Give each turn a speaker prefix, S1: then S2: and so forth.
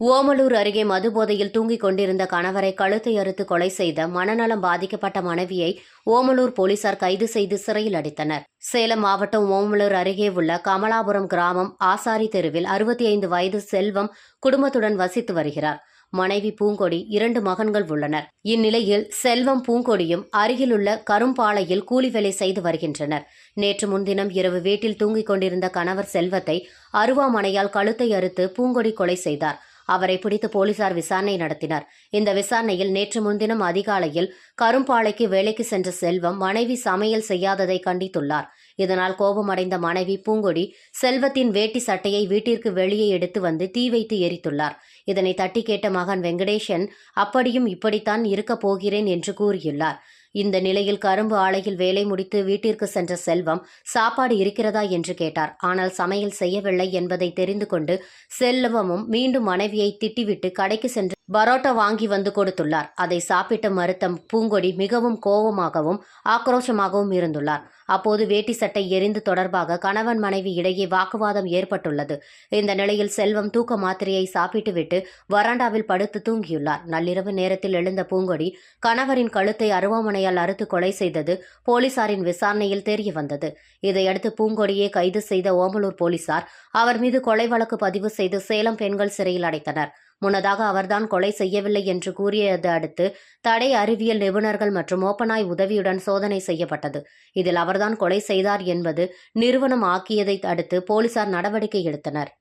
S1: ஓமலூர் அருகே மதுபோதையில் தூங்கிக் கொண்டிருந்த கணவரை கழுத்தை அறுத்து கொலை செய்த மனநலம் பாதிக்கப்பட்ட மனைவியை ஓமலூர் போலீசார் கைது செய்து சிறையில் அடைத்தனர். சேலம் மாவட்டம் ஓமலூர் அருகே உள்ள கமலாபுரம் கிராமம் ஆசாரி தெருவில் அறுபத்தி ஐந்து வயது செல்வம் குடும்பத்துடன் வசித்து வருகிறார். மனைவி பூங்கொடி இரண்டு மகன்கள் உள்ளனர். இந்நிலையில் செல்வம் பூங்கொடியும் அருகிலுள்ள கரும்பாளையில் கூலி வேலை செய்து வருகின்றனர். நேற்று முன்தினம் இரவு வீட்டில் தூங்கிக் கொண்டிருந்த கணவர் செல்வத்தை அருவாமனையால் கழுத்தை அறுத்து பூங்கொடி கொலை செய்தார். அவரை பிடித்து போலீசார் விசாரணை நடத்தினர். இந்த விசாரணையில் நேற்று முன்தினம் அதிகாலையில் கரும்பாளைக்கு வேலைக்கு சென்ற செல்வம் மனைவி சமையல் செய்யாததை கண்டித்துள்ளார். இதனால் கோபமடைந்த மனைவி பூங்கொடி செல்வத்தின் வேட்டி சட்டையை வீட்டிற்கு வெளியே எடுத்து வந்து தீ வைத்து எரித்துள்ளார். இதனை தட்டி கேட்ட மகன் வெங்கடேஷன் அப்படியும் இப்படித்தான் இருக்கப் போகிறேன் என்று கூறியுள்ளார். இந்த நிலையில் கரும்பு ஆலையில் வேலை முடித்து வீட்டிற்கு சென்ற செல்வம் சாப்பாடு இருக்கிறதா என்று கேட்டார். ஆனால் சமையல் செய்யவில்லை என்பதை தெரிந்து கொண்டு செல்வமும் மீண்டும் மனைவியை திட்டிவிட்டு கடைக்கு சென்று பரோட்டா வாங்கி வந்து கொடுத்துள்ளார். அதை சாப்பிட்டு மறுத்த பூங்கொடி மிகவும் கோபமாகவும் ஆக்ரோஷமாகவும் இருந்துள்ளார். அப்போது வேட்டி சட்டை எரிந்து தொடர்பாக கணவன் மனைவி இடையே வாக்குவாதம் ஏற்பட்டுள்ளது. இந்த நிலையில் செல்வம் தூக்க மாத்திரையை சாப்பிட்டுவிட்டு வராண்டாவில் படுத்து தூங்கியுள்ளார். நள்ளிரவு நேரத்தில் எழுந்த பூங்கொடி கணவரின் கழுத்தை அருவாமனையால் அறுத்து கொலை செய்தது போலீசாரின் விசாரணையில் தெரிய வந்தது இதையடுத்து பூங்கொடியை கைது செய்த ஓமலூர் போலீசார் அவர் மீது கொலை வழக்கு பதிவு செய்து சேலம் பெண்கள் சிறையில் அடைத்தனர். முன்னதாக அவர்தான் கொலை செய்யவில்லை என்று கூறியது அடுத்து தடை அறிவியல் நிபுணர்கள் மற்றும் ஓப்பனாய் உதவியுடன் சோதனை செய்யப்பட்டது. இதில் அவர்தான் கொலை செய்தார் என்பது நிறுவனம் ஆக்கியதை அடுத்து போலீசார் நடவடிக்கை எடுத்தனர்.